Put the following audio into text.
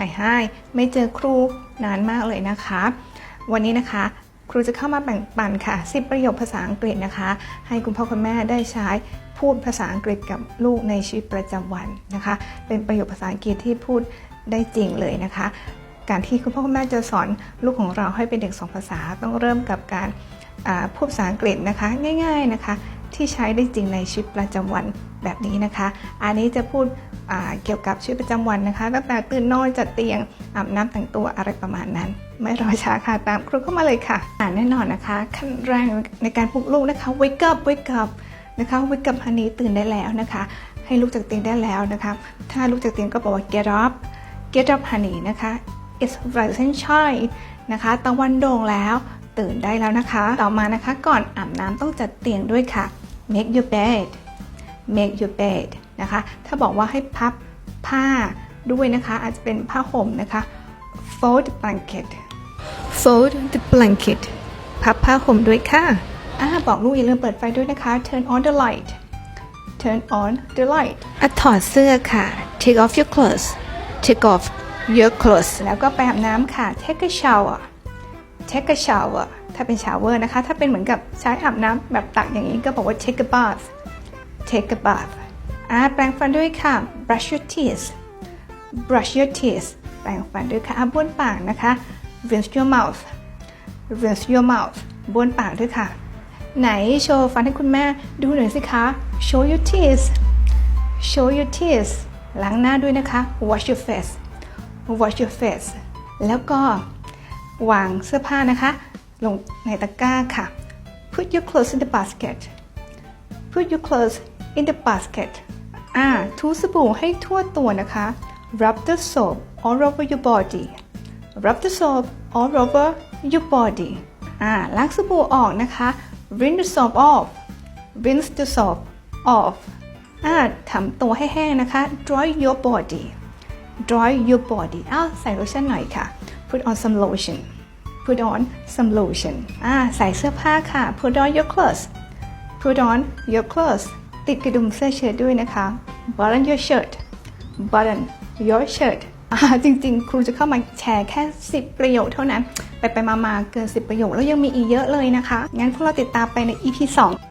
หายให้ไม่เจอครูนานมากเลยนะคะ วันนี้นะคะ ครูจะเข้ามาแบ่งปันค่ะ 10 ประโยคภาษาอังกฤษนะคะ ให้คุณพ่อคุณแม่ได้ใช้พูดภาษาอังกฤษกับลูกในชีวิตประจำวันนะคะ เป็นประโยคภาษาอังกฤษที่พูดได้จริงเลยนะคะ การที่คุณพ่อคุณแม่จะสอนลูกของเราให้เป็นเด็กสองภาษาต้องเริ่มกับการพูดภาษาอังกฤษนะคะ ง่าย ๆนะคะ ที่ใช้ได้จริงในชีวิตประจำวันแบบนี้นะคะ อันนี้จะพูดเกี่ยวกับชีวิตประจำวันนะคะ ตั้งแต่ตื่นนอนจัดเตียงอาบน้ำแต่งตัวอะไรประมาณนั้น ไม่รอช้าค่ะตามครูเข้ามาเลยค่ะอ่าแน่นอนนะคะ ขั้นแรกในการปลุกลูกนะคะ wake up wake up นะคะ wake up ฮันนี้ตื่นได้แล้วนะคะ ให้ลุกจากเตียงได้แล้วนะคะ ถ้าลุกจากเตียงก็บอกว่า get up get up honey นะคะ it's rising shine นะคะตะวันโด่งแล้วตื่นได้แล้วนะคะ ต่อมานะคะก่อนอาบน้ำต้องจัดเตียงด้วยค่ะ make your bed make your bed นะคะ ถ้าบอกว่าให้พับผ้าด้วยนะคะ อาจจะเป็นผ้าห่มนะคะ fold blanket fold the blanket พับผ้าห่มด้วยค่ะอ่าบอกลูกอย่าลืมเปิดไฟด้วยนะคะ turn on the light turn on the light อะถอดเสื้อค่ะ take off your clothes take off your clothes แล้วก็ไปอาบน้ำค่ะ take a shower take a shower ถ้าเป็น shower นะคะ ถ้าเป็นเหมือนกับใช้อาบน้ำแบบตักอย่างนี้ก็บอกว่า take a bath take a bath อ่าแปรงฟันด้วยค่ะ brush your teeth brush your teeth แปรงฟันด้วยค่ะอะบ้วนปากนะคะ rinse your mouth rinse your mouth บ้วนปากด้วยค่ะ ไหนโชว์ฟันให้คุณแม่ดูหน่อยสิคะ show your teeth show your teeth ล้างหน้าด้วยนะคะ wash your face wash your face แล้วก็วางเสื้อผ้านะคะ ลงในตะกร้าค่ะ put your clothes in the basket put your clothes in the basket อ่าทูสบู่ให้ทั่วตัวนะคะ rub the soap all over your body rub the soap all over your body อ่าล้างสบู่ออกนะคะ rinse the soap off rinse the soap off อ่าทำตัวให้แห้งนะคะ dry your body dry your body อ้าวใส่โลชั่นหน่อยค่ะ put on some lotion put on some lotion อ่าใส่เสื้อผ้าค่ะ put on your clothes put on your clothes ติดกระดุมเสื้อเชิ้ตด้วยนะคะ button your shirt button your shirt จริงๆ ครูจะเข้ามาแชร์แค่ 10 ประโยคเท่านั้น ไปไปๆมาๆเกิน 10 ประโยคแล้วยังมีอีกเยอะเลยนะคะ งั้นพวกเราติดตามไปใน EP 2